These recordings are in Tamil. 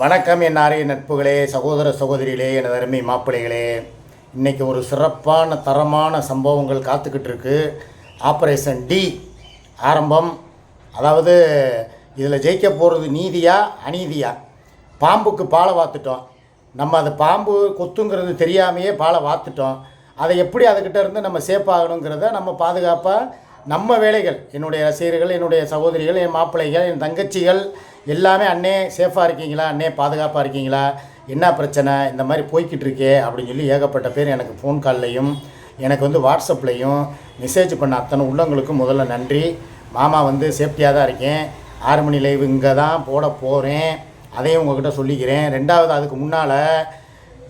வணக்கம் என் ஆரிய நட்புகளே சகோதர சகோதரிகளே எனது அருமை மாப்பிள்ளைகளே. இன்றைக்கி ஒரு சிறப்பான தரமான சம்பவங்கள் காத்துக்கிட்டு இருக்கு. ஆப்ரேஷன் டி ஆரம்பம். அதாவது இதில் ஜெயிக்க போகிறது நீதியா அநீதியா? பாம்புக்கு பாலை வாத்துட்டோம். நம்ம அது பாம்பு கொத்துங்கிறது தெரியாமையே பாலை வாத்துட்டோம். அதை எப்படி அதுக்கிட்ட இருந்து நம்ம சேஃப் ஆகணுங்கிறத நம்ம பாதுகாப்பாக நம்ம வேலைகள் என்னுடைய ரசிகர்கள் என்னுடைய சகோதரிகள் என் மாப்பிள்ளைகள் என் தங்கச்சிகள் எல்லாமே அண்ணே சேஃபாக இருக்கீங்களா? அண்ணே பாதுகாப்பாக இருக்கீங்களா? என்ன பிரச்சனை? இந்த மாதிரி போய்கிட்டு இருக்கே அப்படின்னு சொல்லி ஏகப்பட்ட பேர் எனக்கு ஃபோன் கால்லையும் எனக்கு வந்து வாட்ஸ்அப்லேயும் மெசேஜ் பண்ண அத்தனை உள்ளவங்களுக்கும் முதல்ல நன்றி. மாமா வந்து சேஃப்டியாக தான் இருக்கேன். ஆறு மணி லைவ் இங்கே தான் போட போகிறேன் அதையும் உங்கள்கிட்ட சொல்லிக்கிறேன். ரெண்டாவது அதுக்கு முன்னால்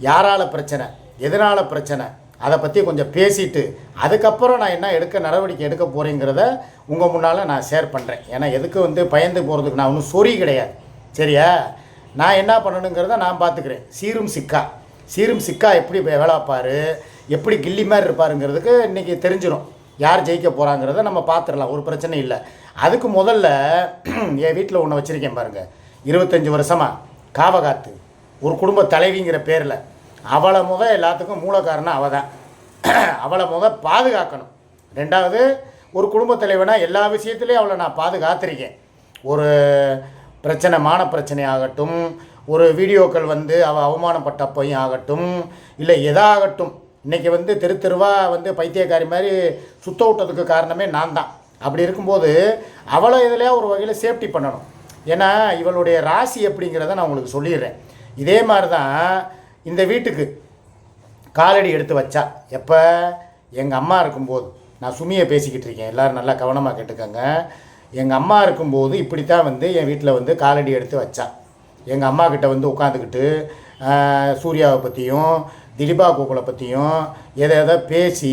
யாரால் பிரச்சனை? எதனால் பிரச்சனை? அதை பற்றி கொஞ்சம் பேசிட்டு அதுக்கப்புறம் நான் என்ன எடுக்க நடவடிக்கை எடுக்க போகிறேங்கிறத உங்கள் முன்னால் நான் ஷேர் பண்ணுறேன் ஏன்னா எதுக்கு வந்து பயந்து போகிறதுக்கு நான் ஒன்றும் சொறி கிடையாது. சரியா? நான் என்ன பண்ணணுங்கிறத நான் பார்த்துக்கிறேன் சீரும் சிக்கா. சீரும் சிக்கா எப்படி வே- எப்படி கில்லி மாதிரி இருப்பாருங்கிறதுக்கு இன்றைக்கி தெரிஞ்சிடும் யார் ஜெயிக்க போகிறாங்கிறத நம்ம பார்த்துடலாம் ஒரு பிரச்சனை இல்லை. அதுக்கு முதல்ல என் வீட்டில் ஒன்று வச்சுருக்கேன் பாருங்கள் இருபத்தஞ்சி வருஷமாக காவகாத்து. ஒரு குடும்ப தலைவிங்கிற பேரில். அவளை முக எல்லாத்துக்கும் மூல காரணம் அவள் தான் அவளை முக பாதுகாக்கணும். ரெண்டாவது ஒரு குடும்ப தலைவனா எல்லா விஷயத்துலேயும் அவளை நான் பாதுகாத்திருக்கேன். ஒரு பிரச்சனை மான பிரச்சனை ஆகட்டும் ஒரு வீடியோக்கள் வந்து அவள் அவமானப்பட்டப்பையும் ஆகட்டும் இல்லை எதாகட்டும். இன்றைக்கி வந்து தெரு தெருவாக வந்து பைத்தியக்காரி மாதிரி சுத்த விட்டதுக்கு காரணமே நான் தான். அப்படி இருக்கும்போது அவளை இதில் ஒரு வகையில் சேஃப்டி பண்ணணும்? ஏன்னா இவளுடைய ராசி எப்படிங்கிறத நான் உங்களுக்கு சொல்லிடுறேன். இதே மாதிரி தான் இந்த வீட்டுக்கு காலடி எடுத்து வச்சா. எப்போ? எங்கள் அம்மா இருக்கும்போது. நான் சுமியை பேசிக்கிட்டு இருக்கேன். எல்லோரும் நல்லா கவனமாக கேட்டுக்கோங்க. எங்கள் அம்மா இருக்கும்போது இப்படித்தான் வந்து என் வீட்டில் வந்து காலடி எடுத்து வச்சா. எங்கள் அம்மா கிட்ட வந்து உட்காந்துக்கிட்டு சூர்யாவை பற்றியும் திலீபா கோகுலை பற்றியும் எதை எதை பேசி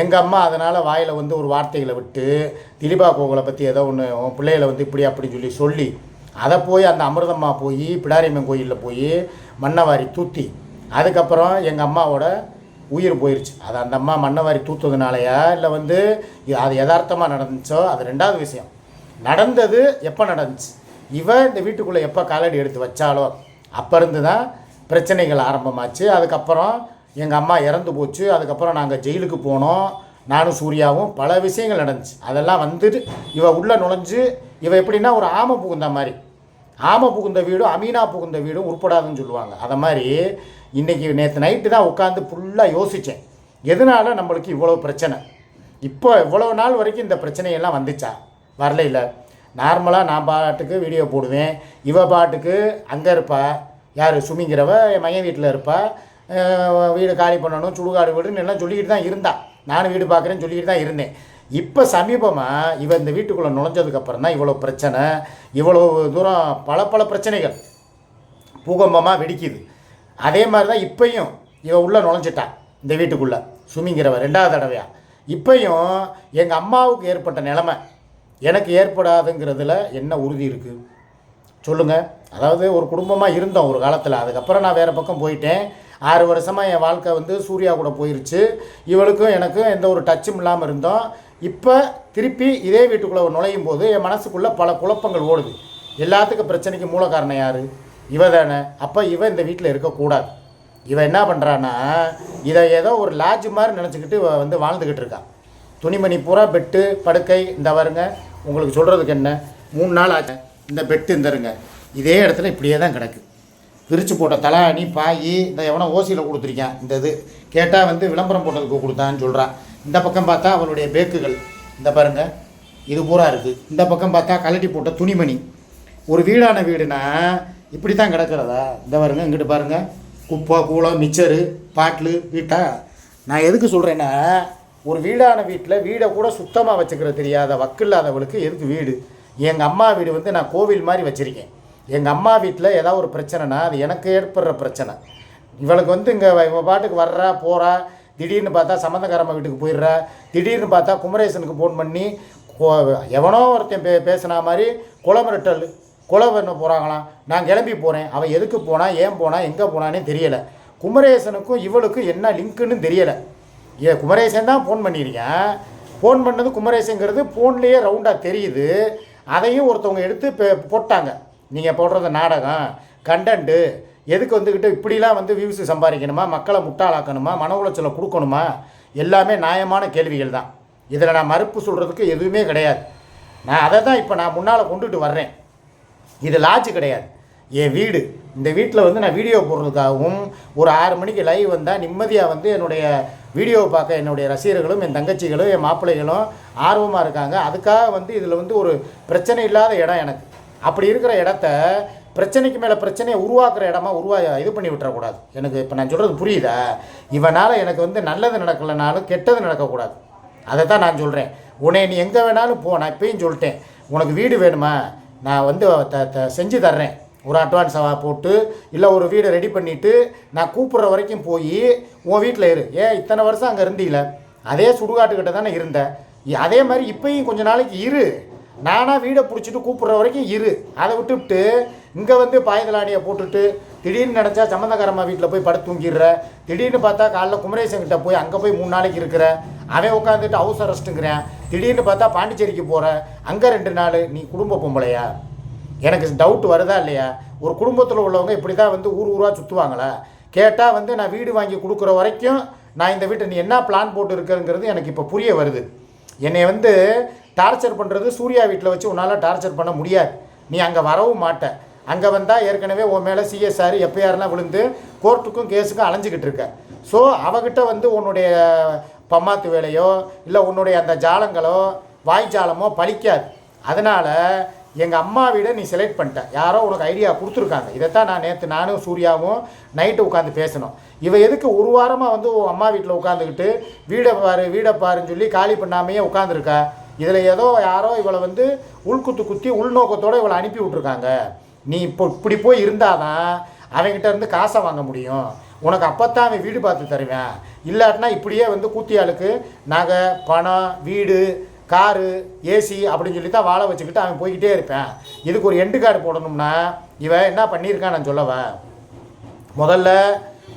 எங்கள் அம்மா அதனால் வாயில் வந்து ஒரு வார்த்தைகளை விட்டு திலீபா கோகுலை பற்றி ஏதோ ஒன்று உன் பிள்ளைகளை வந்து இப்படி அப்படின்னு சொல்லி சொல்லி அதை போய் அந்த அமிர்தம்மா போய் பிடாரியம்மன் கோயிலில் போய் மண்ணவாரி தூத்தி. அதுக்கப்புறம் எங்கள் அம்மாவோட உயிர் போயிடுச்சு அது அந்த அம்மா மண்ணவாரி தூத்ததுனாலையா இல்லை வந்து அது யதார்த்தமாக நடந்துச்சோ அது ரெண்டாவது விஷயம். நடந்தது எப்போ நடந்துச்சு? இவன் இந்த வீட்டுக்குள்ளே எப்போ காலடி எடுத்து வச்சாலோ அப்போ இருந்து தான் பிரச்சனைகள் ஆரம்பமாச்சு. அதுக்கப்புறம் எங்கள் அம்மா இறந்து போச்சு. அதுக்கப்புறம் நாங்கள் ஜெயிலுக்கு போனோம். நானும் சூர்யாவும் பல விஷயங்கள் நடந்துச்சு. அதெல்லாம் வந்துட்டு இவள் உள்ளே நுழைஞ்சு இவள் எப்படின்னா ஒரு ஆமை புகுந்த மாதிரி. ஆமை புகுந்த வீடும் அமீனா புகுந்த வீடும் உருப்படாதுன்னு சொல்லுவாங்க. அதை மாதிரி இன்றைக்கி நேற்று நைட்டு தான் உட்காந்து ஃபுல்லாக யோசித்தேன் எதனால நம்மளுக்கு இவ்வளோ பிரச்சனை? இப்போ இவ்வளோ நாள் வரைக்கும் இந்த பிரச்சனையெல்லாம் வந்துச்சா? வரல இல்லை. நார்மலாக நான் பாட்டுக்கு வீடியோ போடுவேன். இவ பாட்டுக்கு அங்கே இருப்பா. யார்? சுமிங்கிறவ என் மையன் வீட்டில் இருப்பா. வீடு காலி பண்ணணும் சுடுகாடு வீடுன்னு எல்லாம் சொல்லிக்கிட்டு தான் இருந்தா. நானும் வீடு பார்க்குறேன்னு சொல்லிக்கிட்டு தான் இருந்தேன். இப்போ சமீபமாக இவன் இந்த வீட்டுக்குள்ளே நுழைஞ்சதுக்கப்புறம் தான் இவ்வளோ பிரச்சனை இவ்வளோ தூரம் பல பல பிரச்சனைகள் பூகம்பமாக வெடிக்குது. அதே மாதிரி தான் இப்பையும் இவன் உள்ளே நுழைஞ்சிட்டான் இந்த வீட்டுக்குள்ளே. சுமிங்கிறவ ரெண்டாவது தடவையா. இப்பையும் எங்கள் அம்மாவுக்கு ஏற்பட்ட நிலமை எனக்கு ஏற்படாதுங்கிறதுல என்ன உறுதி இருக்குது சொல்லுங்கள் அதாவது ஒரு குடும்பமாக இருந்தோம் ஒரு காலத்தில். அதுக்கப்புறம் நான் வேறு பக்கம் போயிட்டேன். ஆறு வருஷமாக என் வாழ்க்கை வந்து சூர்யா கூட போயிருச்சு. இவளுக்கும் எனக்கும் எந்த ஒரு டச்சும் இல்லாமல் இருந்தோம். இப்போ திருப்பி இதே வீட்டுக்குள்ளே நுழையும் போது என் மனசுக்குள்ளே பல குழப்பங்கள் ஓடுது. எல்லாத்துக்கும் பிரச்சனைக்கு மூல காரணம் யார்? இவ தானே. அப்போ இவன் இந்த வீட்டில் இருக்கக்கூடாது இவன் என்ன பண்ணுறான்னா இதை ஏதோ ஒரு லாட்ஜ் மாதிரி நினச்சிக்கிட்டு வந்து வாழ்ந்துக்கிட்டு இருக்கான் துணிமணி பூரா பெட்டு படுக்கை இந்த வருங்க உங்களுக்கு சொல்கிறதுக்கு என்ன? மூணு நாள் ஆச்சு. இந்த பெட்டு இந்தருங்க. இதே இடத்துல இப்படியே தான் கிடக்கு. விரிச்சு போட்ட தலாணி பாய் இந்த எவனோ ஓசியில் கொடுத்துருக்கான். இந்த இது கேட்டால் வந்து விளம்பரம் போட்டதுக்கு கொடுத்தான்னு சொல்கிறான் இந்த பக்கம் பார்த்தா அவளுடைய பேக்குகள். இந்த பாருங்க இது பூரா இருக்குது இந்த பக்கம் பார்த்தா கலட்டி போட்ட துணிமணி. ஒரு வீடான வீடுனா இப்படி தான் கிடக்கிறதா? இந்த பாருங்க இங்கிட்டு பாருங்கள் குப்பை கூளம் மிச்சரு பாட்டிலு வீட்டா? நான் எதுக்கு சொல்கிறேன்னா ஒரு வீடான வீட்டில் வீடை கூட சுத்தமாக வச்சுக்கிற தெரியாத வக்கில்லாதவளுக்கு எதுக்கு வீடு? எங்கள் அம்மா வீடு வந்து நான் கோவில் மாதிரி வச்சுருக்கேன். எங்கள் அம்மா வீட்டில் ஏதாவது ஒரு பிரச்சனைனா அது எனக்கு ஏற்படுற பிரச்சனை. இவளுக்கு வந்து இங்கே இவ பாட்டுக்கு வர்றா போகிறா திடீர்னு பார்த்தா சம்மந்தக்காரம்மா வீட்டுக்கு போயிடுற திடீர்னு பார்த்தா குமரேசனுக்கு ஃபோன் பண்ணி கோ- எவனோ ஒருத்தன் பே பேசினா மாதிரி குளமிரட்டல் குலை பண்ண போகிறாங்களாம் நான் கிளம்பி போகிறேன் அவன் எதுக்கு போனால் ஏன் போனால் எங்கே போனானே தெரியலை. குமரேசனுக்கும் இவளுக்கும் என்ன லிங்க்குன்னு தெரியலை. ஏ குமரேசன் தான் ஃபோன் பண்ணியிருக்கேன் ஃபோன் பண்ணது குமரேசங்கிறது ஃபோன்லேயே ரவுண்டாக தெரியுது. அதையும் ஒருத்தவங்க எடுத்து போட்டாங்க. நீங்கள் போடுறது நாடகம் கண்டன்ட்டு எதுக்கு வந்துக்கிட்டு இப்படிலாம் வந்து வியூஸ் சம்பாதிக்கணுமா? மக்களை முட்டாளாக்கணுமா? மன உளைச்சலை கொடுக்கணுமா? எல்லாமே நியாயமான கேள்விகள் தான். இதில் நான் மறுப்பு சொல்கிறதுக்கு எதுவுமே கிடையாது. நான் அதை தான் இப்போ நான் முன்னால் கொண்டுட்டு வர்றேன். இது லாட்ஜ் கிடையாது. என் வீடு இந்த வீட்டில் வந்து நான் வீடியோ போடுறதுக்காகவும் ஒரு ஆறு மணிக்கு லைவ் வந்தால் நிம்மதியாக வந்து என்னுடைய வீடியோவை பார்க்க என்னுடைய ரசிகர்களும் என் தங்கச்சிகளும் என் மாப்பிள்ளைகளும் ஆர்வமாக இருக்காங்க. அதுக்காக வந்து இதில் வந்து ஒரு பிரச்சனை இல்லாத இடம் எனக்கு. அப்படி இருக்கிற இடத்த பிரச்சனைக்கு மேலே பிரச்சனையை உருவாக்குற இடமா உருவா இது பண்ணி விட்டுறக்கூடாது. எனக்கு இப்போ நான் சொல்கிறது புரியுதா? இவனால் எனக்கு வந்து நல்லது நடக்கலைனாலும் கெட்டது நடக்கக்கூடாது. அதை தான் நான் சொல்கிறேன் உன்னை நீ எங்கே வேணாலும் போ நான் இப்பயும் சொல்லிட்டேன். உனக்கு வீடு வேணுமா? நான் வந்து த த செஞ்சு தர்றேன். ஒரு அட்வான்ஸாக போட்டு இல்லை ஒரு வீடை ரெடி பண்ணிவிட்டு நான் கூப்பிட்ற வரைக்கும் போய் உன் வீட்டில் இரு. ஏன் இத்தனை வருஷம் அங்கே இருந்தீல? அதே சுடுகாட்டுக்கிட்ட தானே இருந்தேன் அதே மாதிரி இப்பயும் கொஞ்ச நாளைக்கு இரு. நானாக வீடை பிடிச்சிட்டு கூப்பிட்ற வரைக்கும் இரு. அதை விட்டுவிட்டு இங்கே வந்து பாயதலாடியை போட்டுட்டு திடீர்னு நினச்சா சம்மந்தக்காரம்மா வீட்டில் போய் படுத்து தூங்கிடுற. திடீர்னு பார்த்தா காலைல குமரேசன்கிட்ட போய் அங்கே போய் மூணு நாளைக்கு இருக்கிற. அவன் உட்காந்துட்டு ஹவுஸ் அரெஸ்ட்டுங்கிறேன் திடீர்னு பார்த்தா பாண்டிச்சேரிக்கு போகிறேன் அங்கே ரெண்டு நாள் நீ குடும்ப பொம்பளையா? எனக்கு டவுட் வருதா இல்லையா? ஒரு குடும்பத்தில் உள்ளவங்க இப்படி தான் வந்து ஊர் ஊராக சுற்றுவாங்களா கேட்டால் வந்து நான் வீடு வாங்கி கொடுக்குற வரைக்கும் நான் இந்த வீட்டை நீ என்ன பிளான் போட்டு இருக்கிறங்கிறது எனக்கு இப்போ புரிய வருது. என்னை வந்து டார்ச்சர் பண்ணுறது சூர்யா வீட்டில் வச்சு உன்னால் டார்ச்சர் பண்ண முடியாது. நீ அங்கே வரவும் மாட்ட. அங்கே வந்தால் ஏற்கனவே உன் மேலே சிஎஸ்ஆர் எஃப்ஐஆர்லாம் விழுந்து கோர்ட்டுக்கும் கேஸுக்கும் அலைஞ்சிக்கிட்டு இருக்க. ஸோ அவகிட்ட வந்து உன்னுடைய பம்மாத்து வேலையோ இல்லை உன்னுடைய அந்த ஜாலங்களோ வாய்ஜாலமோ பழிக்காது அதனால் எங்கள் அம்மா வீடை நீ செலக்ட் பண்ணிட்ட. யாரோ உனக்கு ஐடியா கொடுத்துருக்காங்க. இதைத்தான் நான் நேற்று நானும் சூர்யாவும் நைட்டு உட்காந்து பேசணும் இவ எதுக்கு ஒரு வாரமாக வந்து உன் அம்மா வீட்டில் உட்காந்துக்கிட்டு வீடை பாரு வீடை பாருன்னு சொல்லி காலி பண்ணாமையே உட்காந்துருக்கா இதில் ஏதோ யாரோ இவளை வந்து உள்குத்து குத்தி உள்நோக்கத்தோடு இவளை அனுப்பி விட்ருக்காங்க நீ இப்போ இப்படி போய் இருந்தால் தான் அவங்ககிட்ட இருந்து காசை வாங்க முடியும். உனக்கு அப்போத்தான் அவன் வீடு பார்த்து தருவேன். இல்லாட்டினா இப்படியே வந்து கூத்தியாளுக்கு நகை பணம் வீடு காரு ஏசி அப்படின்னு சொல்லி தான் வாழை வச்சுக்கிட்டு அவன் போய்கிட்டே இருப்பேன். இதுக்கு ஒரு எண்டு கார்டு போடணும்னா இவன் என்ன பண்ணியிருக்கான் நான் சொல்லவேன் முதல்ல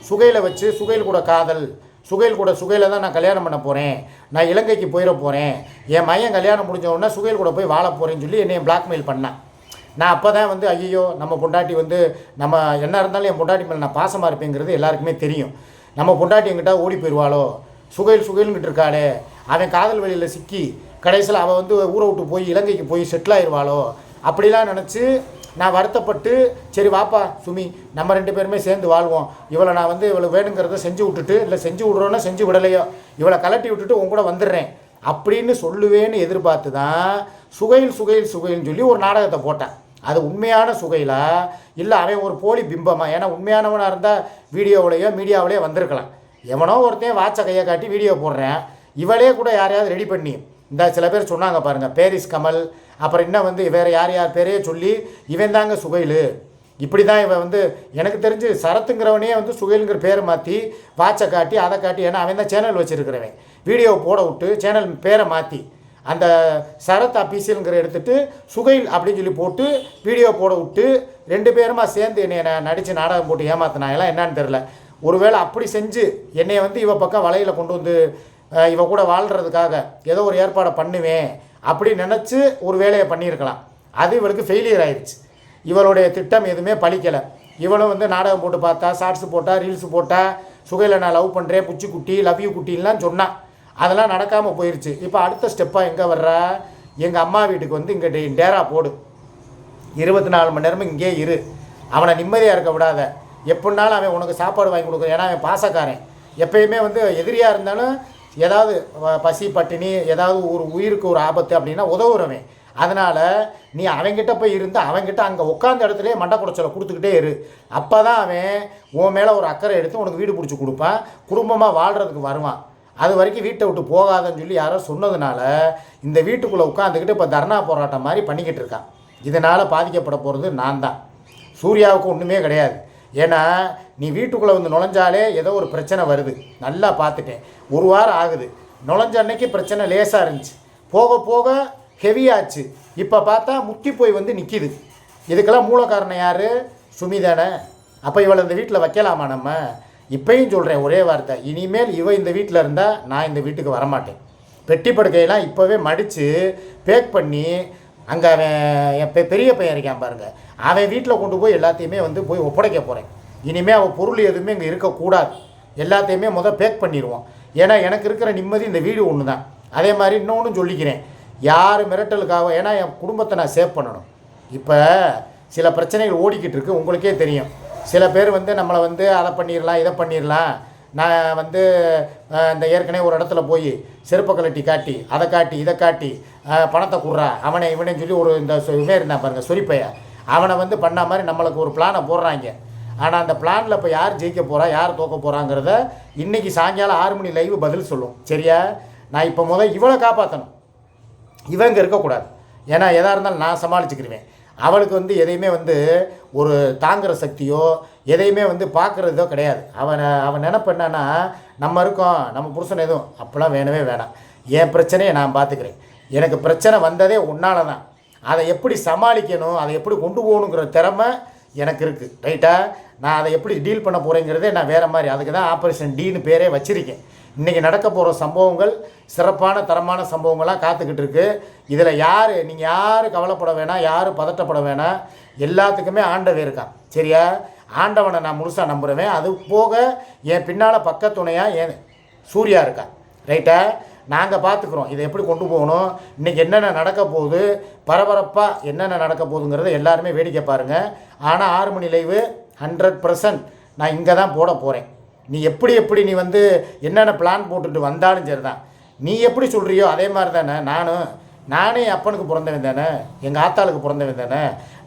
சுகையில் வச்சு சுகையில் கூட காதல் சுகையில் கூட சுகையில் தான் நான் கல்யாணம் பண்ண போகிறேன் நான் இலங்கைக்கு போயிட போகிறேன் என் மையன் கல்யாணம் முடிஞ்ச உடனே சுகையில் கூட போய் வாழ போகிறேன்னு சொல்லி என்னை பிளாக்மெயில் பண்ணான் நான் அப்போ தான் வந்து ஐயோ நம்ம பொண்டாட்டி வந்து நம்ம என்ன இருந்தாலும் என் பொண்டாட்டி மேலே நான் பாசமாக இருப்பேங்கிறது எல்லாருக்குமே தெரியும். நம்ம பொண்டாட்டி எங்கிட்ட ஓடி போயிடுவாளோ சுகையில் சுகையில்கிட்டு இருக்காளே. அவன் காதல் வழியில் சிக்கி கடைசியில் அவள் வந்து ஊரை விட்டு போய் இலங்கைக்கு போய் செட்டில் ஆயிடுவாளோ அப்படிலாம் நினச்சி நான் வருத்தப்பட்டு சரி வாப்பா சுமி நம்ம ரெண்டு பேருமே சேர்ந்து வாழ்வோம். இவளை நான் வந்து இவளை வேணுங்கிறத செஞ்சு விட்டுட்டு இல்லை செஞ்சு விட்றோன்னா செஞ்சு விடலையோ. இவளை கலட்டி விட்டுட்டு உன் கூட வந்துடுறேன். அப்படின்னு சொல்லுவேன்னு எதிர்பார்த்து தான் சுகையில் சுகையில் சுகையில்னு சொல்லி ஒரு நாடகத்தை போட்டேன். அது உண்மையான சுகையிலா? இல்லை அவன் ஒரு போலி பிம்பமாக ஏன்னா உண்மையானவனாக இருந்தால் வீடியோவிலையோ மீடியாவிலையோ வந்திருக்கலாம். எவனோ ஒருத்தன் வாட்சை கையை காட்டி வீடியோ போடுறேன். இவளே கூட யாரையாவது ரெடி பண்ணி இந்த சில பேர் சொன்னாங்க பாருங்கள் பேரிஸ் கமல் அப்புறம் இன்னும் வந்து வேறு யார் யார் பேரையே சொல்லி இவன் தாங்க சுகையில் இப்படி தான் இவன் வந்து எனக்கு தெரிஞ்சு சரத்துங்கிறவனே வந்து சுகைலுங்கிற பேரை மாற்றி வாட்சை காட்டி அதை காட்டி ஏன்னா அவன் தான் சேனல் வச்சுருக்கிறவன். வீடியோ போட விட்டு சேனல் பேரை மாற்றி அந்த சரத் அபீசியலுங்கிற எடுத்துட்டு சுகைல் அப்படின்னு சொல்லி போட்டு வீடியோ போட விட்டு ரெண்டு பேருமா சேர்ந்து என்னை நடித்து நாடகம் போட்டு ஏமாத்தினாங்களாம் என்னன்னு தெரில ஒருவேளை அப்படி செஞ்சு என்னை வந்து இவ பக்கம் வலையில் கொண்டு வந்து இவன் இவ கூட வாழ்கிறதுக்காக ஏதோ ஒரு ஏற்பாடை பண்ணுவேன் அப்படி நினச்சி ஒரு வேலையை பண்ணியிருக்கலாம். அது இவளுக்கு ஃபெயிலியர் ஆயிடுச்சு இவளுடைய திட்டம் எதுவுமே பழிக்கலை. இவளும் வந்து நாடகம் போட்டு பார்த்தா ஷார்ட்ஸ் போட்டால் ரீல்ஸ் போட்டால் சுகையில் நான் லவ் பண்ணுறேன் புச்சி குட்டி லவ் யூ குட்டின்லாம் சொன்னான் அதெல்லாம் நடக்காமல் போயிடுச்சு இப்போ அடுத்த ஸ்டெப்பாக எங்கே வர்றா? எங்கள் அம்மா வீட்டுக்கு வந்து இங்கே டேரா போடு. இருபத்தி நாலு மணி நேரமும் இங்கே இரு. அவனை நிம்மதியாக இருக்க விடாத. எப்படினாலும் அவன் உனக்கு சாப்பாடு வாங்கி கொடுக்குற ஏன்னா அவன் பாசக்காரன். எப்பயுமே வந்து எதிரியாக இருந்தாலும் ஏதாவது வ- பசி பட்டினி ஏதாவது ஒரு உயிருக்கு ஒரு ஆபத்து அப்படின்னா உதவுறவன். அதனால் நீ அவன்கிட்ட போய் இருந்து அவங்கிட்ட அங்கே உட்காந்த இடத்துலேயே மண்டை குடைச்சலை கொடுத்துக்கிட்டே இரு. அப்போ தான் அவன் உன் மேலே ஒரு அக்கறை எடுத்து உனக்கு வீடு பிடிச்சி கொடுப்பான். குடும்பமாக வாழ்கிறதுக்கு வருவான். அது வரைக்கும் வீட்டை விட்டு போகாதன்னு சொல்லி யாரோ சொன்னதுனால இந்த வீட்டுக்குள்ளே உட்காந்துக்கிட்டு இப்போ தர்ணா போராட்டம் மாதிரி பண்ணிக்கிட்டு இருக்கான். இதனால் பாதிக்கப்பட போகிறது நான் தான் சூர்யாவுக்கு ஒன்றுமே கிடையாது. ஏன்னா நீ வீட்டுக்குள்ளே வந்து நுழைஞ்சாலே ஏதோ ஒரு பிரச்சனை வருது. நல்லா பார்த்துட்டேன். ஒரு வாரம் ஆகுது. நுழைஞ்ச அன்னைக்கு பிரச்சனை லேசாக இருந்துச்சு. போக போக ஹெவியாச்சு இப்போ பார்த்தா முத்தி போய் வந்து நிற்கிது இதுக்கெல்லாம் மூல காரணம் யார்? சுமி தானே. அப்போ இவளை இந்த வீட்டில் வைக்கலாமா நம்ம? இப்பையும் சொல்கிறேன் ஒரே வார்த்தை. இனிமேல் இவ இந்த வீட்டில் இருந்தால் நான் இந்த வீட்டுக்கு வரமாட்டேன். பெட்டி படுக்கையெல்லாம் இப்போவே மடித்து பேக் பண்ணி அங்கே அவன் என் பெரிய பையன் இருக்கான் பாருங்கள் அவன் வீட்டில் கொண்டு போய் எல்லாத்தையுமே வந்து போய் ஒப்படைக்க போகிறேன் இனிமேல் அவன் பொருள் எதுவுமே இங்கே இருக்கக்கூடாது. எல்லாத்தையுமே முதல் பேக் பண்ணிடுவோம் ஏன்னா எனக்கு இருக்கிற நிம்மதி இந்த வீடு ஒன்று தான் அதே மாதிரி இன்னொன்று சொல்லிக்கிறேன். யார் மிரட்டலுக்காக ஏன்னா என் குடும்பத்தை நான் சேவ் பண்ணணும். இப்போ சில பிரச்சனைகள் ஓடிக்கிட்டு இருக்கு உங்களுக்கே தெரியும். சில பேர் வந்து நம்மளை வந்து அதை பண்ணிடலாம் இதை பண்ணிடலாம் நான் வந்து இந்த ஏற்கனவே ஒரு இடத்துல போய் செருப்பை கலட்டி காட்டி அதை காட்டி இதை காட்டி பணத்தை குடுறா. அவனை இவனையும் சொல்லி ஒரு இந்த சொ- இவன் இருந்தான் பாருங்க சொரிப்பைய. அவனை வந்து பண்ண மாதிரி நம்மளுக்கு ஒரு பிளானை போடுறாங்க. ஆனால் அந்த பிளானில் இப்போ யார் ஜெயிக்க போகிறா யார் தோக்க போகிறாங்கிறத இன்றைக்கி சாயங்காலம் ஆறு மணி லைவ் பதில் சொல்லும். சரியா? நான் இப்போ முதல் இவளை காப்பாற்றணும் இவங்க இருக்கக்கூடாது. ஏன்னா எதாக இருந்தாலும் நான் சமாளிச்சுக்கிருவேன். அவளுக்கு வந்து எதையுமே வந்து ஒரு தாங்குகிற சக்தியோ எதையுமே வந்து பார்க்குறதோ கிடையாது. அவனை அவன் நினப்பு என்னன்னா நம்ம இருக்கோம் நம்ம புருஷன் எதுவும் அப்போலாம் வேணவே வேணாம். என் பிரச்சனையை நான் பார்த்துக்கிறேன் எனக்கு பிரச்சனை வந்ததே உன்னால தான் அதை எப்படி சமாளிக்கணும் அதை எப்படி கொண்டு போகணுங்கிற திறமை எனக்கு இருக்குது ரைட்டாக நான் அதை எப்படி டீல் பண்ண போகிறேங்கிறதே நான் வேறு மாதிரி. அதுக்கு தான் ஆப்ரேஷன் டீன்னு பேரே வச்சுருக்கேன். இன்றைக்கி நடக்க போகிற சம்பவங்கள் சிறப்பான தரமான சம்பவங்களாக காத்துக்கிட்டு இருக்கு. இதில் யார் நீங்கள் யார் கவலைப்பட வேணாம் யார் பதட்டப்பட வேணாம் எல்லாத்துக்குமே ஆண்டவன் இருக்கான் சரியா? ஆண்டவனை நான் முழுசாக நம்புகிறவேன் அது போக என் பின்னால் பக்கத்துணையாக என் சூர்யா இருக்கான் ரைட்டா நாங்கள் பார்த்துக்குறோம் இதை எப்படி கொண்டு போகணும்? இன்றைக்கி என்னென்ன நடக்க போகுது? பரபரப்பாக என்னென்ன நடக்க போகுதுங்கிறத எல்லாருமே வேடிக்கை பாருங்கள் ஆனால் ஆறு மணி லைவு ஹண்ட்ரட் பர்சன்ட் நான் இங்கே தான் போட போகிறேன் நீ எப்படி எப்படி நீ வந்து என்னென்ன பிளான் போட்டுட்டு வந்தாலும் சரி தான் நீ எப்படி சொல்கிறியோ அதே மாதிரி தானே நானும். நானே அப்பனுக்கு பிறந்தவன் தானே. எங்கள் ஆத்தாளுக்கு பிறந்தவன் தானே.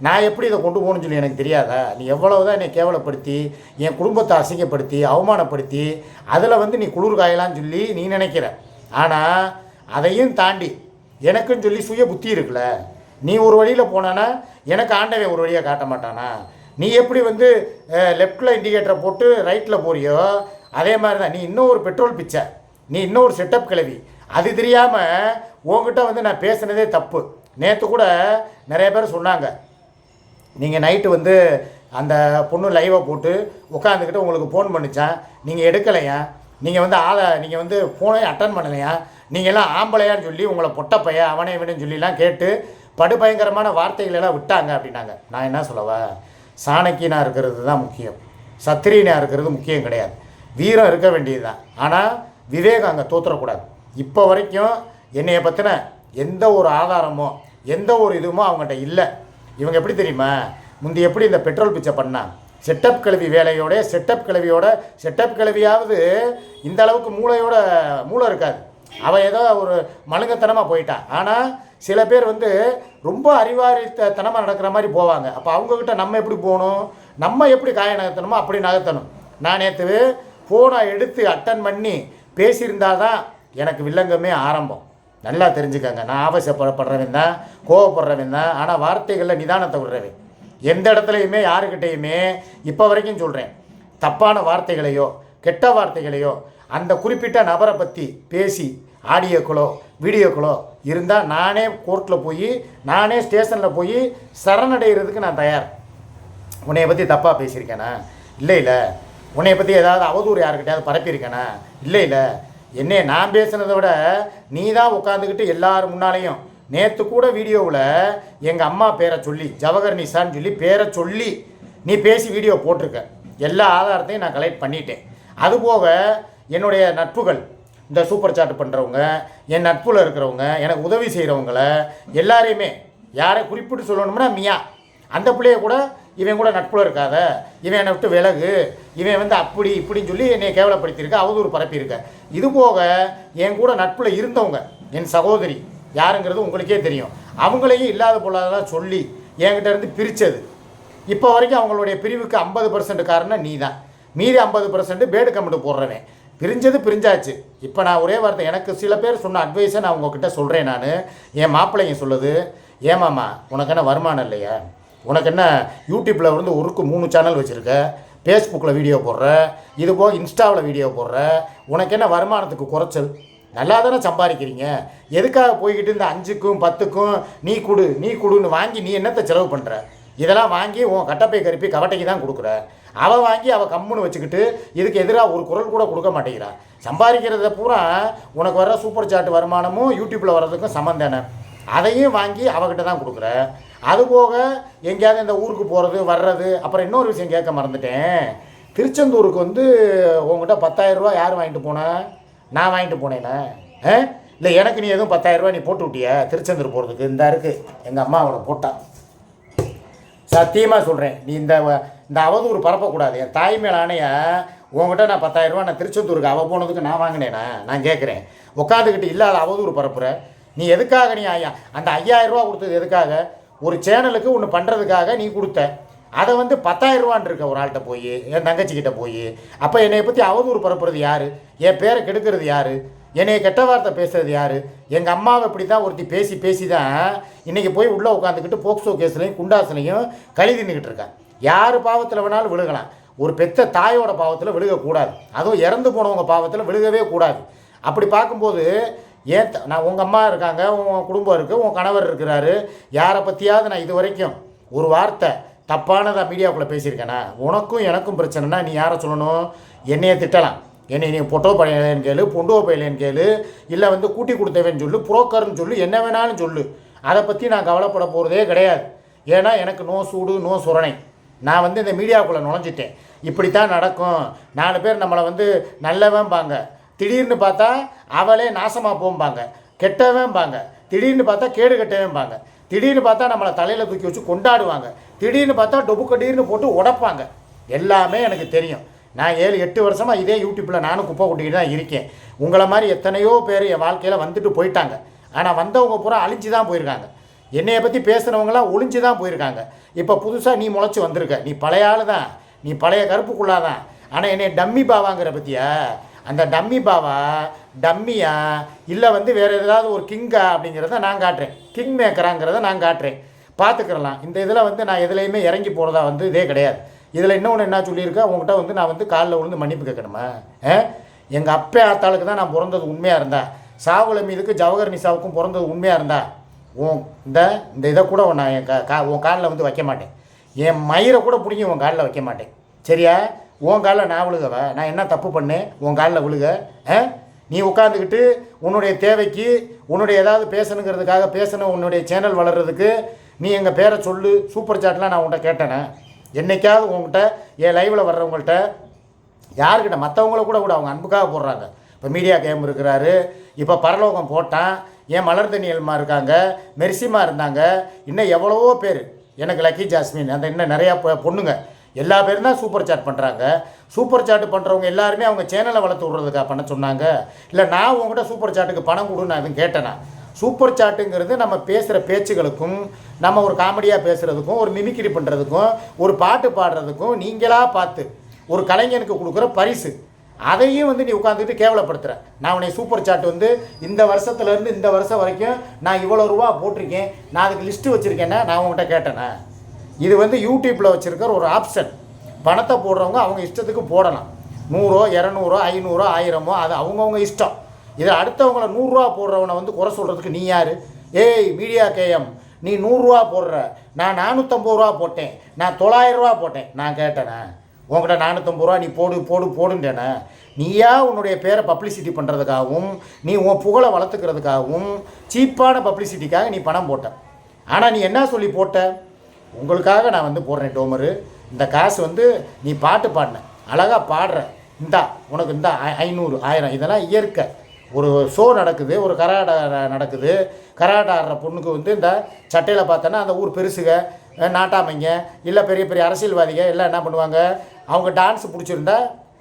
நான் எப்படி இதை கொண்டு போகணும்னு சொல்லி எனக்கு தெரியாதா? நீ எவ்வளோ தான் என்னை கேவலப்படுத்தி என் குடும்பத்தை அசிங்கப்படுத்தி அவமானப்படுத்தி அதில் வந்து நீ குளிர் காயலான்னு சொல்லி நீ நினைக்கிற. ஆனால் அதையும் தாண்டி எனக்குன்னு சொல்லி சுய புத்தி இருக்குல்ல? நீ ஒரு வழியில் போனானா எனக்கு ஆண்டவன் ஒரு வழியாக காட்ட மாட்டானா? நீ எப்படி வந்து லெஃப்டில் இண்டிகேட்டரை போட்டு ரைட்டில் போறியோ அதே மாதிரி தான் நீ இன்னும் ஒரு பெட்ரோல் பிச்சை. நீ இன்னும் ஒரு செட்டப் கிளவி. அது தெரியாமல் உன்கிட்ட வந்து நான் பேசுனதே தப்பு. நேற்று கூட நிறைய பேர் சொன்னாங்க. நீங்கள் நைட்டு வந்து அந்த பொண்ணு லைவை போட்டு உட்காந்துக்கிட்டு உங்களுக்கு ஃபோன் பண்ணிச்சான். நீங்கள் எடுக்கலையா? நீங்கள் வந்து ஆளை நீங்கள் வந்து ஃபோனே அட்டன் பண்ணலையா? நீங்கள் எல்லாம் ஆம்பளையான்னு சொல்லி உங்களை பொட்டப்பைய அவனே விடுன்னு சொல்லிலாம் கேட்டு படுபயங்கரமான வார்த்தைகளெல்லாம் விட்டாங்க அப்படின்னாங்க. நான் என்ன சொல்லவா? சாணக்கியனாக இருக்கிறது தான் முக்கியம். சத்திரியனாக இருக்கிறது முக்கியம் கிடையாது. வீரம் இருக்க வேண்டியது தான். ஆனால் விவேகம் அங்கே தோற்றுறக்கூடாது இப்போ வரைக்கும் என்னைய பற்றின எந்த ஒரு ஆதாரமோ எந்த ஒரு இதுவுமோ அவங்ககிட்ட இல்லை. இவங்க எப்படி தெரியுமா? முந்தி எப்படி இந்த பெட்ரோல் பிச்சை பண்ணான்? செட்டப் கல்வி வேலையோட செட்டப் கல்வியோட செட்டப் கல்வியாவது இந்த அளவுக்கு மூளையோட மூளை இருக்காது. அவன் ஏதோ ஒரு மழுங்கத்தனமாக போயிட்டா. ஆனால் சில பேர் வந்து ரொம்ப அறிவாரித்தனமாக நடக்கிற மாதிரி போவாங்க. அப்போ அவங்கக்கிட்ட நம்ம எப்படி போகணும்? நம்ம எப்படி காய நகர்த்தணுமோ அப்படி நகர்த்தணும். நான் நேற்று ஃபோனை எடுத்து அட்டன் பண்ணி பேசியிருந்தால் தான் எனக்கு வில்லங்கமே ஆரம்பம். நல்லா தெரிஞ்சுக்கங்க. நான் ஆவேசப்படுறவன் தான் கோவப்படுறவன் தான். ஆனால் வார்த்தைகளில் நிதானத்தை விடுறவன். எந்த இடத்துலையுமே யாருக்கிட்டேயுமே இப்போ வரைக்கும் சொல்கிறேன் தப்பான வார்த்தைகளையோ கெட்ட வார்த்தைகளையோ அந்த குறிப்பிட்ட நபரை பற்றி பேசி ஆடியோக்களோ வீடியோக்களோ இருந்தால் நானே கோர்ட்டில் போய் நானே ஸ்டேஷனில் போய் சரணடைகிறதுக்கு நான் தயார். உன்னைய பற்றி தப்பாக பேசியிருக்கேனா? இல்லை இல்லை. உன்னைய பற்றி ஏதாவது அவதூறு யாருக்கிட்டையாவது பரப்பியிருக்கேனா? இல்லை இல்லை. என்னைய நான் பேசுனதை விட நீ தான் உட்காந்துக்கிட்டு எல்லார் முன்னாலேயும் நேற்று கூட வீடியோவில் எங்கள் அம்மா பேரை சொல்லி ஜவஹர் நிசான்னு சொல்லி பேரை சொல்லி நீ பேசி வீடியோ போட்டிருக்க. எல்லா ஆதாரத்தையும் நான் கலெக்ட் பண்ணிட்டேன். அதுபோக என்னுடைய நட்புகள் இந்த சூப்பர் சாட் பண்ணுறவங்க என் நட்புல இருக்கிறவங்க எனக்கு உதவி செய்கிறவங்கள எல்லாரையுமே யாரை குறிப்பிட்டு சொல்லணும்னா மியா. அந்த பிள்ளைய கூட இவன் கூட நட்புல இருக்காத. இவன் என்னை விட்டு விலகு. இவன் வந்து அப்படி இப்படின்னு சொல்லி என்னை கேவலப்படுத்தியிருக்க. அவதூறு பரப்பியிருக்க. இது போக என் கூட நட்புல இருந்தவங்க என் சகோதரி யாருங்கிறது உங்களுக்கே தெரியும். அவங்களையும் இல்லாத பொருளாதாரம் சொல்லி என்கிட்ட இருந்து பிரித்தது இப்போ வரைக்கும் அவங்களுடைய பிரிவுக்கு ஐம்பது பர்சன்ட் காரணம் நீ தான் மீதி ஐம்பது பர்சன்ட் பேடு கமெண்ட் போடுறவன். பிரிஞ்சது பிரிஞ்சாச்சு. இப்போ நான் ஒரே வார்த்தை எனக்கு சில பேர் சொன்ன அட்வைஸை நான் உங்ககிட்ட சொல்கிறேன் நான். என் மாப்பிள்ளைங்க சொல்லுது ஏமாம்மா உனக்கு என்ன வருமானம் இல்லையா? உனக்கு என்ன யூடியூப்பில் வந்து ஒருக்கு மூணு சேனல் வச்சுருக்க? ஃபேஸ்புக்கில் வீடியோ போடுற இது போக இன்ஸ்டாவில் வீடியோ போடுற உனக்கு என்ன வருமானத்துக்கு குறைச்சல்? நல்லா தானே சம்பாதிக்கிறீங்க? எதுக்காக போய்கிட்டு இந்த அஞ்சுக்கும் பத்துக்கும் நீ கொடு நீ கொடுன்னு வாங்கி நீ என்னத்தை செலவு பண்ணுற இதெல்லாம் வாங்கி உன் கட்டப்பை கருப்பி கவட்டைக்கு தான் கொடுக்குற. அவள் வாங்கி அவள் கம்முன்னு வச்சுக்கிட்டு இதுக்கு எதிராக ஒரு குரல் கூட கொடுக்க மாட்டேங்கிறா. சம்பாதிக்கிறத பூரா உனக்கு வர சூப்பர் சாட் வருமானமும் யூடியூப்பில் வர்றதுக்கும் சம்மந்தானே அதையும் வாங்கி அவகிட்ட தான் கொடுக்குற. அதுபோக எங்கேயாவது இந்த ஊருக்கு போகிறது வர்றது அப்புறம் இன்னொரு விஷயம் கேட்க மறந்துட்டேன். திருச்செந்தூருக்கு வந்து உங்ககிட்ட பத்தாயிரம் யார் வாங்கிட்டு போனேன் நான் வாங்கிட்டு போனேனே ஆ இல்லை எனக்கு நீ எதுவும் பத்தாயிரம் நீ போட்டு விட்டியா? திருச்செந்தூர் போகிறதுக்கு இந்த இருக்குது எங்கள் அம்மா அவனை போட்டான் சத்தியமாக சொல்கிறேன் நீ இந்த வ- இந்த அவதூறு பரப்பக்கூடாது. என் தாய் மேல் ஆணைய உங்ககிட்ட நான் பத்தாயிரம் நான் திருச்செந்தூருக்கு அவள் போனதுக்கு நான் வாங்கினேனா? நான் கேட்குறேன். உட்காந்துக்கிட்டு இல்லாத அவதூறு பரப்புற. நீ எதுக்காக நீ ஐயா அந்த ஐயாயிரம் ரூபா கொடுத்தது எதுக்காக? ஒரு சேனலுக்கு ஒன்று பண்ணுறதுக்காக நீ கொடுத்த. அதை வந்து பத்தாயிரம் ரூபான்னு இருக்க ஒரு ஆள்கிட்ட போய் என் தங்கச்சிக்கிட்ட போய் அப்போ என்னை பற்றி அவதூறு பரப்புறது யார்? என் பேரை கெடுக்கிறது யார்? என்னைய கெட்ட வார்த்தை பேசுறது யார்? எங்கள் அம்மாவை இப்படி தான் ஒருத்தி பேசி பேசி தான் இன்றைக்கி போய் உள்ளே உட்காந்துக்கிட்டு போக்சோ கேஸ்லையும் குண்டாசுலையும் கழி தின்னுக்கிட்டு இருக்கேன் யார் பாவத்தில் வேணாலும் விழுகலாம். ஒரு பெத்த தாயோட பாவத்தில் விழுகக்கூடாது. அதுவும் இறந்து போனவங்க பாவத்தில் விழுகவே கூடாது. அப்படி பார்க்கும்போது ஏன் நான் உங்கள் அம்மா இருக்காங்க உன் குடும்பம் இருக்குது உன் கணவர் இருக்கிறாரு யாரை பற்றியாவது நான் இது வரைக்கும் ஒரு வார்த்தை தப்பானதாக மீடியாவுக்குள்ளே பேசியிருக்கேனா? உனக்கும் எனக்கும் பிரச்சனைனா நீ யாரை சொல்லணும்? என்னைய திட்டலாம். என்னை நீ பொட்டோ பையலேன்னு கேளு பொண்டோ பையலேன்னு கேளு இல்லை வந்து கூட்டி கொடுத்தவன்னு சொல்லு புரோக்கர்னு சொல்லு என்ன வேணாலும் சொல்லு. அதை பற்றி நான் கவலைப்பட போகிறதே கிடையாது. ஏன்னா எனக்கு நோ சூடு நோ சுரணை. நான் வந்து இந்த மீடியாவுக்குள்ளே நுழைஞ்சிட்டேன். இப்படித்தான் நடக்கும். நாலு பேர் நம்மளை வந்து நல்லவன்பாங்க. திடீர்னு பார்த்தா அவளே நாசமாக போம்பாங்க கெட்டவன்பாங்க. திடீர்னு பார்த்தா கேடு கெட்டவன்பாங்க. திடீர்னு பார்த்தா நம்மளை தலையில் தூக்கி வச்சு கொண்டாடுவாங்க. திடீர்னு பார்த்தா டொபு கடீர்னு போட்டு உடைப்பாங்க. எல்லாமே எனக்கு தெரியும். நான் ஏழு எட்டு வருஷமாக இதே யூடியூப்பில் நானும் குப்பை கொட்டிக்கிட்டு தான் இருக்கேன். உங்களை மாதிரி எத்தனையோ பேர் என் வாழ்க்கையில் வந்துட்டு போயிட்டாங்க. ஆனால் வந்தவங்க பூரா அழிஞ்சு தான் போயிருக்காங்க. என்னையை பற்றி பேசுனவங்களாம் ஒளிஞ்சு தான் போயிருக்காங்க. இப்போ புதுசாக நீ முளைச்சி வந்திருக்க. நீ பழைய ஆள் தான் நீ பழைய கருப்புக்குள்ளாதான். ஆனால் என்னை டம்மி பாவாங்கிற பற்றியா அந்த டம்மி பாவா டம்மியா இல்லை வந்து வேறு ஏதாவது ஒரு கிங்கா அப்படிங்கிறத நான் காட்டுறேன். கிங் மேக்கராங்கிறத நான் காட்டுறேன். பார்த்துக்கிறலாம் இந்த இதில் வந்து நான் எதுலேயுமே இறங்கி போகிறதா வந்து இதே கிடையாது. இதில் இன்னொன்று என்ன சொல்லியிருக்கா? உங்கள்கிட்ட வந்து நான் வந்து காலில் விழுந்து மன்னிப்பு கேட்கணுமா? எங்கள் அப்பே ஆத்தாளுக்கு தான் நான் பிறந்தது உண்மையாக இருந்தா? சாவுல மீதுக்கு ஜவஹர் நிசாவுக்கும் பிறந்தது உண்மையாக இருந்தா? உன் இந்த இந்த இதை கூட நான் என் கா- உன் காலில் வந்து வைக்க மாட்டேன். என் மயிரை கூட பிடிங்கி உன் காலில் வைக்க மாட்டேன். சரியா? உன் காலில் நான் விழுகவ? நான் என்ன தப்பு பண்ணேன்? உன் காலில் விழுக. ஆ? நீ உட்காந்துக்கிட்டு உன்னுடைய தேவைக்கு உன்னுடைய ஏதாவது பேசணுங்கிறதுக்காக பேசணும் உன்னுடைய சேனல் வளர்கிறதுக்கு நீ எங்கள் பேரை சொல்லு சூப்பர் சாட்லாம் நான் உன்கிட்ட கேட்டேனே. என்னைக்காவது உங்கள்கிட்ட என் லைவில் வர்றவங்கள்ட்ட யாருக்கிட்ட மற்றவங்கள கூட கூட அவங்க அன்புக்காக போடுறாங்க. இப்போ மீடியா கேம் இருக்கிறாரு. இப்போ பரலோகம் போட்டான். ஏன் மலர் தனியல்மா இருக்காங்க? மெர்சிமா இருந்தாங்க. இன்னும் எவ்வளவோ பேர். எனக்கு லக்கி ஜாஸ்மின் அந்த இன்னும் நிறையா பொண்ணுங்க. எல்லா பேரும் தான் சூப்பர் சாட் பண்ணுறாங்க சூப்பர் சாட் பண்ணுறவங்க எல்லாருமே அவங்க சேனலை வளர்த்து விட்றதுக்காக பண்ண சொன்னாங்க. இல்லை நான் உங்கள்கிட்ட சூப்பர் சாட்டுக்கு பணம் கொடுன்னு நான் எதுவும் கேட்டேனா? சூப்பர் சாட்டுங்கிறது நம்ம பேசுகிற பேச்சுகளுக்கும் நம்ம ஒரு காமெடியாக பேசுகிறதுக்கும் ஒரு மிமிக்ரி பண்ணுறதுக்கும் ஒரு பாட்டு பாடுறதுக்கும் நீங்களாக பார்த்து ஒரு கலைஞனுக்கு கொடுக்குற பரிசு. அதையும் வந்து நீ உட்காந்துக்கிட்டு கேவலப்படுத்துகிற நான் உன்னை சூப்பர் சாட் வந்து இந்த வருஷத்துலேருந்து இந்த வருஷம் வரைக்கும் நான் இவ்வளோ ரூபா போட்டிருக்கேன். நான் அதுக்கு லிஸ்ட்டு வச்சுருக்கேன்னா நான் உங்கள்கிட்ட கேட்டேனே? இது வந்து யூடியூப்பில் வச்சுருக்கிற ஒரு ஆப்ஷன் பணத்தை போடுறவங்க அவங்க இஷ்டத்துக்கு போடலாம். நூறோ இரநூறோ ஐநூறோ ஆயிரமோ அது அவங்கவுங்க இஷ்டம். இதை அடுத்தவங்கள நூறுரூவா போடுறவனை வந்து குறை சொல்கிறதுக்கு நீ யார்? ஏய் மீடியா கேஎம் நீ நூறுரூவா போடுற. நான் நானூற்றம்பது ரூபா போட்டேன். நான் தொள்ளாயிரரூவா போட்டேன். நான் கேட்டேனே. உங்கள்கிட்ட நானூற்றம்பது ரூபா நீ போடு போடு போடுண்டேனே நீயா உன்னுடைய பேரை பப்ளிசிட்டி பண்ணுறதுக்காகவும் நீ உன் புகழை வளர்த்துக்கிறதுக்காகவும் சீப்பான பப்ளிசிட்டிக்காக நீ பணம் போட்ட. ஆனால் நீ என்ன சொல்லி போட்ட? உங்களுக்காக நான் வந்து போடுறேன் டோமரு. இந்த காசு வந்து நீ பாட்டு பாடின. அழகாக பாடுற. இந்தா உனக்கு இந்த ஐநூறு ஆயிரம். இதெல்லாம் இயற்கை. ஒரு ஷோ நடக்குது ஒரு கராட நடக்குது. கராட ஆடுற பொண்ணுக்கு வந்து இந்த சட்டையில் பார்த்தோன்னா அந்த ஊர் பெருசுக நாட்டாமைங்க இல்லை பெரிய பெரிய அரசியல்வாதிங்க எல்லாம் என்ன பண்ணுவாங்க? அவங்க டான்ஸ் பிடிச்சிருந்தா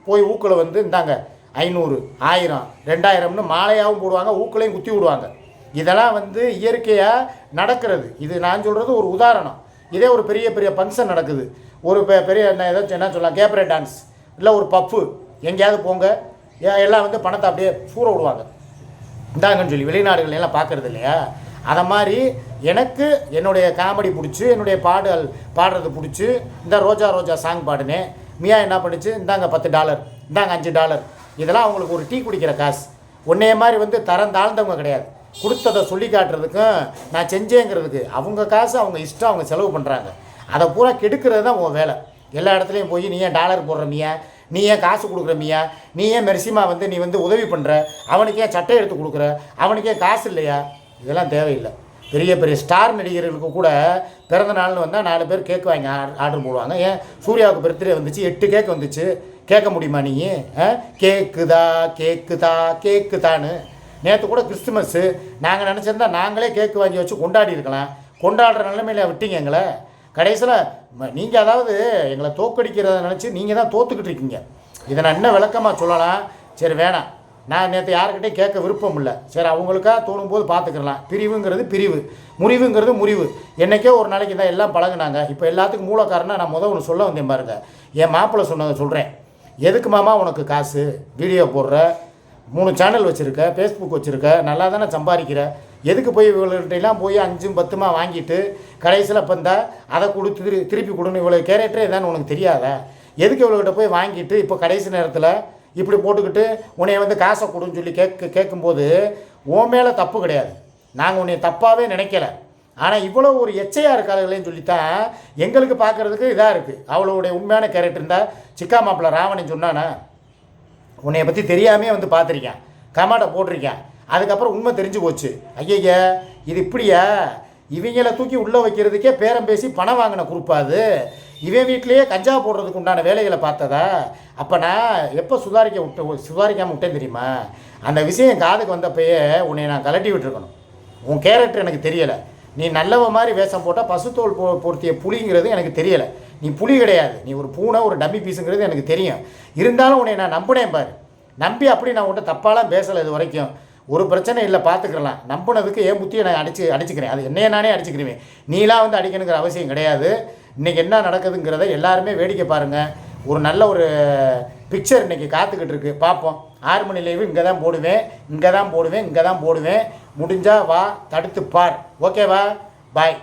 போய் ஊக்கில் வந்து இந்தாங்க ஐநூறு ஆயிரம் ரெண்டாயிரம்னு மாலையாகவும் போடுவாங்க ஊக்களையும் குத்தி விடுவாங்க. இதெல்லாம் வந்து இயற்கையாக நடக்கிறது. இது நான் சொல்கிறது ஒரு உதாரணம். இதே ஒரு பெரிய பெரிய ஃபங்க்ஷன் நடக்குது. ஒரு பெ- பெரிய என்ன ஏதாச்சும் என்ன சொல்லலாம் கேப்ரே டான்ஸ் இல்லை ஒரு பப்பு எங்கேயாவது போங்க. எல்லாம் வந்து பணத்தை அப்படியே சூற விடுவாங்க. இந்தாங்கன்னு சொல்லி வெளிநாடுகள் எல்லாம் பார்க்கறது இல்லையா? அதை மாதிரி எனக்கு என்னுடைய காமெடி பிடிச்சி என்னுடைய பாடல் பாடுறது பிடிச்சி இந்த ரோஜா ரோஜா சாங் பாடினேன். மியா என்ன பண்ணுச்சு? இந்தாங்க பத்து டாலர் இந்தாங்க அஞ்சு டாலர் இதெல்லாம் அவங்களுக்கு ஒரு டீ குடிக்கிற காசு. ஒன்றே மாதிரி வந்து தரம் தாழ்ந்தவங்க கிடையாது. கொடுத்ததை சொல்லி காட்டுறதுக்கும் நான் செஞ்சேங்கிறதுக்கு அவங்க காசு அவங்க இஷ்டம் அவங்க செலவு பண்ணுறாங்க அதை பூரா கெடுக்கிறது தான் உன் வேலை. எல்லா இடத்துலையும் போய் நீ ஏன் டாலர் போடுறமியா நீ ஏன் காசு கொடுக்குறமியா நீ ஏன் மெர்சிமா வந்து நீ வந்து உதவி பண்ணுற அவனுக்கு ஏன் சட்டை எடுத்து கொடுக்குற? அவனுக்கு ஏன் காசு இல்லையா? இதெல்லாம் தேவையில்லை. பெரிய பெரிய ஸ்டார் நடிகர்களுக்கு கூட பிறந்த நாள்னு வந்தால் நாலு பேர் கேக் வாங்கி ஆர்டர் போடுவாங்க. ஏன்? சூர்யாவுக்கு பர்த்டே வந்துச்சு எட்டு கேக் வந்துச்சு. கேட்க முடியுமா நீ? கேக்குதா கேக்குதா கேக்குதான்னு நேற்று கூட கிறிஸ்துமஸ்ஸு நாங்கள் நினச்சிருந்தா நாங்களே கேக்கு வாங்கி வச்சு கொண்டாடி இருக்கலாம். கொண்டாடுற நிலைமையில விட்டீங்க எங்களை. கடைசியில் நீங்கள் அதாவது எங்களை தோக்கடிக்கிறத நினச்சி நீங்கள் தான் தோத்துக்கிட்டு இருக்கீங்க. இதை நான் இன்னும் விளக்கமாக சொல்லலாம். சரி வேணாம். நான் நேற்று யாருக்கிட்டையும் கேட்க விருப்பம் இல்லை. சரி அவங்களுக்காக தோணும் போது பார்த்துக்கலாம். பிரிவுங்கிறது பிரிவு. முறிவுங்கிறது முறிவு. என்றைக்கே ஒரு நாளைக்கு தான் எல்லாம் பழகுனாங்க. இப்போ எல்லாத்துக்கும் மூல நான் முதல் ஒன்று சொல்ல வந்தேன் பாருங்க. என் மாப்பிள்ளை சொன்னதை சொல்கிறேன் எதுக்கு மாமா உனக்கு காசு? வீடியோ போடுற மூணு சேனல் வச்சுருக்க ஃபேஸ்புக் வச்சுருக்க நல்லா தானே சம்பாதிக்கிற? எதுக்கு போய் இவங்கள்ட்டெல்லாம் போய் அஞ்சும் பத்துமா வாங்கிட்டு கடைசியில் இப்போ இந்த அதை கொடுத்து திரு திருப்பி கொடுன்னு இவ்வளோ கேரக்டரே இதான்னு உனக்கு தெரியாத? எதுக்கு இவங்ககிட்ட போய் வாங்கிட்டு இப்போ கடைசி நேரத்தில் இப்படி போட்டுக்கிட்டு உன்னைய வந்து காசை கொடுன்னு சொல்லி கேட்க கேட்கும்போது உன் மேலே தப்பு கிடையாது. நாங்கள் உன்னை தப்பாகவே நினைக்கல. ஆனால் இவ்வளோ ஒரு எச்சையாக இருக்காதுங்களேன்னு சொல்லித்தான் எங்களுக்கு பார்க்குறதுக்கு இதாக இருக்குது அவளுடைய உண்மையான கேரக்டர் இருந்தால் சிக்கா மாப்பிள்ள ராவணன் சொன்னானே? உன்னைய பற்றி தெரியாமே வந்து பார்த்துருக்கேன். கமாட்டை போட்டிருக்கேன். அதுக்கப்புறம் உண்மை தெரிஞ்சு போச்சு. ஐயய்ய இது இப்படியா? இவங்கள தூக்கி உள்ளே வைக்கிறதுக்கே பேரம் பேசி பணம் வாங்கின குரூப்பாது இவன் வீட்டிலேயே கஞ்சா போடுறதுக்கு உண்டான வேலைகளை பார்த்ததா? அப்போ நான் எப்போ சுதாரிக்க விட்டு சுதாரிக்காமல் விட்டேன் தெரியுமா? அந்த விஷயம் காதுக்கு வந்தப்பயே உன்னை நான் கலட்டி விட்டுருக்கணும். உன் கேரக்டர் எனக்கு தெரியலை. நீ நல்லவ மாதிரி வேஷம் போட்டால் பசுத்தோல் போ பொருத்திய புலிங்கிறது எனக்கு தெரியலை. நீ புலி கிடையாது. நீ ஒரு பூனை ஒரு டம்மி பீஸுங்கிறது எனக்கு தெரியும். இருந்தாலும் உன்னை நான் நம்பினேன் பாரு. நம்பி அப்படி நான் உன்ட்ட தப்பாலாம் பேசலை இது வரைக்கும். ஒரு பிரச்சனை இல்லை பார்த்துக்கலாம் நம்பினதுக்கு ஏன் புத்தியை நான் அடிச்சு அடிச்சுக்கிறேன். அது என்னைய நானே அடிச்சுக்கிறேன் நீலாம் வந்து அடிக்கணுங்கிற அவசியம் கிடையாது. இன்றைக்கி என்ன நடக்குதுங்கிறத எல்லாருமே வேடிக்கை பாருங்கள் ஒரு நல்ல ஒரு பிக்சர் இன்றைக்கி காத்துக்கிட்டு இருக்கு. பார்ப்போம் ஆறு மணி லைவு இங்கே தான் போடுவேன். இங்கே தான் போடுவேன். இங்கே தான் போடுவேன். முடிஞ்சால் வா தடுத்து பார். ஓகேவா பாய்